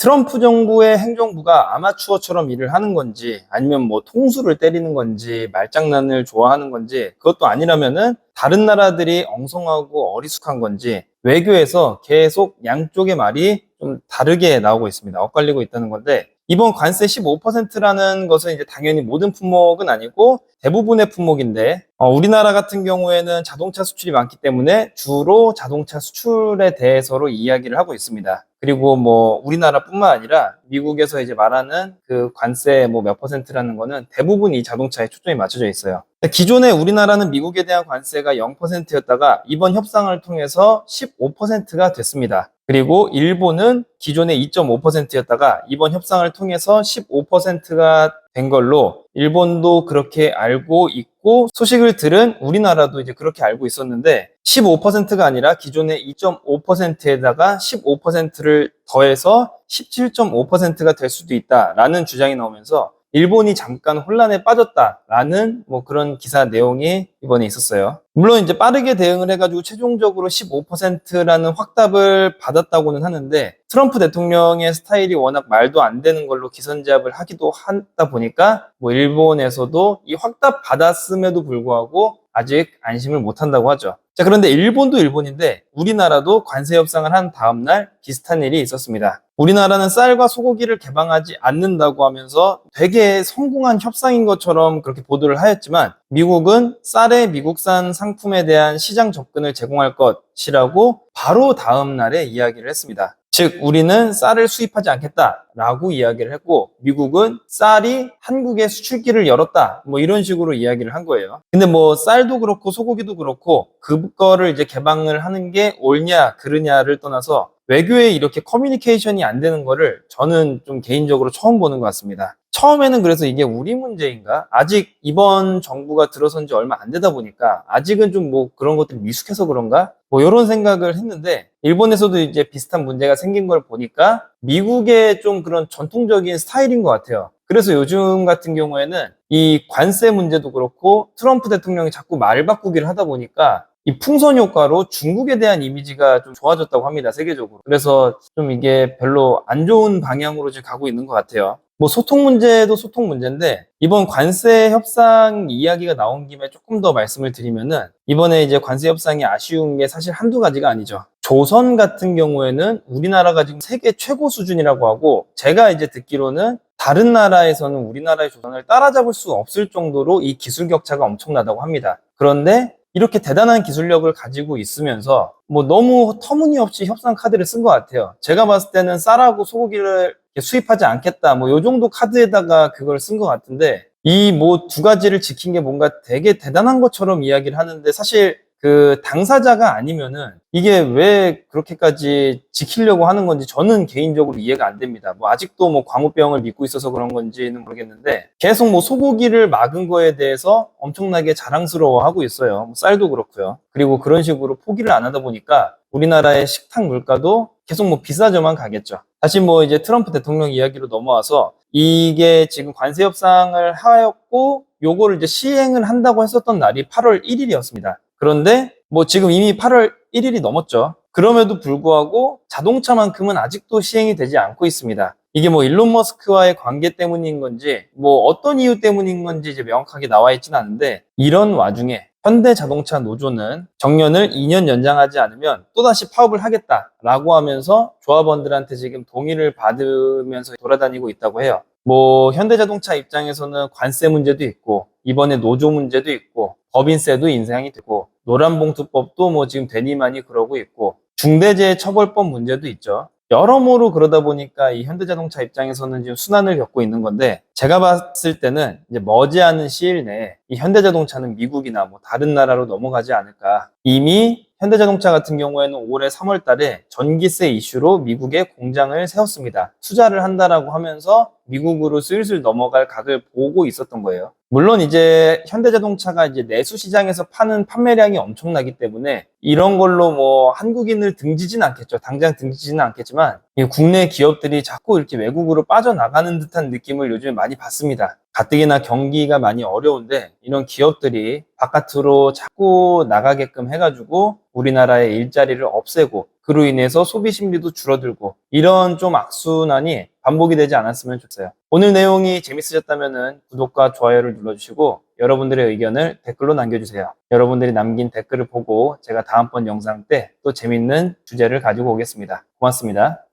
트럼프 정부의 행정부가 아마추어처럼 일을 하는 건지 아니면 뭐 통수를 때리는 건지 말장난을 좋아하는 건지 그것도 아니라면은 다른 나라들이 엉성하고 어리숙한 건지 외교에서 계속 양쪽의 말이 좀 다르게 나오고 있습니다. 엇갈리고 있다는 건데 이번 관세 15%라는 것은 이제 당연히 모든 품목은 아니고 대부분의 품목인데 어, 우리나라 같은 경우에는 자동차 수출이 많기 때문에 주로 자동차 수출에 대해서로 이야기를 하고 있습니다. 그리고 뭐 우리나라뿐만 아니라 미국에서 이제 말하는 그 관세 뭐 몇 퍼센트라는 거는 대부분 이 자동차에 초점이 맞춰져 있어요. 기존에 우리나라는 미국에 대한 관세가 0%였다가 이번 협상을 통해서 15%가 됐습니다. 그리고 일본은 기존에 2.5%였다가 이번 협상을 통해서 15%가 된 걸로 일본도 그렇게 알고 있고 소식을 들은 우리나라도 이제 그렇게 알고 있었는데 15%가 아니라 기존의 2.5%에다가 15%를 더해서 17.5%가 될 수도 있다라는 주장이 나오면서 일본이 잠깐 혼란에 빠졌다라는 뭐 그런 기사 내용이 이번에 있었어요. 물론 이제 빠르게 대응을 해가지고 최종적으로 15%라는 확답을 받았다고는 하는데 트럼프 대통령의 스타일이 워낙 말도 안 되는 걸로 기선제압을 하기도 하다 보니까 뭐 일본에서도 이 확답 받았음에도 불구하고 아직 안심을 못 한다고 하죠. 자, 그런데 일본도 일본인데 우리나라도 관세 협상을 한 다음날 비슷한 일이 있었습니다. 우리나라는 쌀과 소고기를 개방하지 않는다고 하면서 되게 성공한 협상인 것처럼 그렇게 보도를 하였지만 미국은 쌀의 미국산 상품에 대한 시장 접근을 제공할 것이라고 바로 다음 날에 이야기를 했습니다. 즉 우리는 쌀을 수입하지 않겠다라고 이야기를 했고 미국은 쌀이 한국의 수출기를 열었다 뭐 이런 식으로 이야기를 한 거예요. 근데 뭐 쌀도 그렇고 소고기도 그렇고 그거를 이제 개방을 하는 게 옳냐 그르냐를 떠나서 외교에 이렇게 커뮤니케이션이 안 되는 거를 저는 좀 개인적으로 처음 보는 것 같습니다. 처음에는 그래서 이게 우리 문제인가? 아직 이번 정부가 들어선 지 얼마 안 되다 보니까 아직은 좀 뭐 그런 것들이 미숙해서 그런가? 뭐 이런 생각을 했는데 일본에서도 이제 비슷한 문제가 생긴 걸 보니까 미국의 좀 그런 전통적인 스타일인 것 같아요. 그래서 요즘 같은 경우에는 이 관세 문제도 그렇고 트럼프 대통령이 자꾸 말 바꾸기를 하다 보니까 이 풍선 효과로 중국에 대한 이미지가 좀 좋아졌다고 합니다, 세계적으로. 그래서 좀 이게 별로 안 좋은 방향으로 지금 가고 있는 것 같아요. 뭐 소통 문제도 소통 문제인데 이번 관세 협상 이야기가 나온 김에 조금 더 말씀을 드리면은 이번에 이제 관세 협상이 아쉬운 게 사실 한두 가지가 아니죠. 조선 같은 경우에는 우리나라가 지금 세계 최고 수준이라고 하고 제가 이제 듣기로는 다른 나라에서는 우리나라의 조선을 따라잡을 수 없을 정도로 이 기술 격차가 엄청나다고 합니다. 그런데 이렇게 대단한 기술력을 가지고 있으면서 뭐 너무 터무니없이 협상 카드를 쓴 것 같아요. 제가 봤을 때는 쌀하고 소고기를 수입하지 않겠다. 뭐 요 정도 카드에다가 그걸 쓴 것 같은데 이 뭐 두 가지를 지킨 게 뭔가 되게 대단한 것처럼 이야기를 하는데 사실 그 당사자가 아니면은 이게 왜 그렇게까지 지키려고 하는 건지 저는 개인적으로 이해가 안 됩니다. 뭐 아직도 뭐 광우병을 믿고 있어서 그런 건지는 모르겠는데 계속 뭐 소고기를 막은 거에 대해서 엄청나게 자랑스러워 하고 있어요. 뭐 쌀도 그렇고요. 그리고 그런 식으로 포기를 안 하다 보니까 우리나라의 식탁 물가도 계속 뭐 비싸져만 가겠죠. 다시 뭐 이제 트럼프 대통령 이야기로 넘어와서 이게 지금 관세 협상을 하였고 요거를 이제 시행을 한다고 했었던 날이 8월 1일이었습니다. 그런데 뭐 지금 이미 8월 1일이 넘었죠. 그럼에도 불구하고 자동차만큼은 아직도 시행이 되지 않고 있습니다. 이게 뭐 일론 머스크와의 관계 때문인 건지 뭐 어떤 이유 때문인 건지 이제 명확하게 나와 있지는 않은데 이런 와중에 현대자동차 노조는 정년을 2년 연장하지 않으면 또다시 파업을 하겠다라고 하면서 조합원들한테 지금 동의를 받으면서 돌아다니고 있다고 해요. 뭐 현대자동차 입장에서는 관세 문제도 있고 이번에 노조 문제도 있고 법인세도 인상이 되고 노란봉투법도 뭐 지금 되니만이 그러고 있고 중대재해처벌법 문제도 있죠. 여러모로 그러다 보니까 이 현대자동차 입장에서는 지금 순환을 겪고 있는 건데 제가 봤을 때는 이제 머지않은 시일 내에 이 현대자동차는 미국이나 뭐 다른 나라로 넘어가지 않을까. 이미 현대자동차 같은 경우에는 올해 3월 달에 전기세 이슈로 미국에 공장을 세웠습니다. 투자를 한다라고 하면서 미국으로 슬슬 넘어갈 각을 보고 있었던 거예요. 물론 이제 현대자동차가 이제 내수 시장에서 파는 판매량이 엄청나기 때문에 이런 걸로 뭐 한국인을 등지진 않겠죠. 당장 등지지는 않겠지만 국내 기업들이 자꾸 이렇게 외국으로 빠져나가는 듯한 느낌을 요즘에 많이 받습니다. 가뜩이나 경기가 많이 어려운데 이런 기업들이 바깥으로 자꾸 나가게끔 해가지고 우리나라의 일자리를 없애고 그로 인해서 소비 심리도 줄어들고 이런 좀 악순환이 반복이 되지 않았으면 좋겠어요. 오늘 내용이 재밌으셨다면 구독과 좋아요를 눌러주시고 여러분들의 의견을 댓글로 남겨주세요. 여러분들이 남긴 댓글을 보고 제가 다음번 영상 때 또 재밌는 주제를 가지고 오겠습니다. 고맙습니다.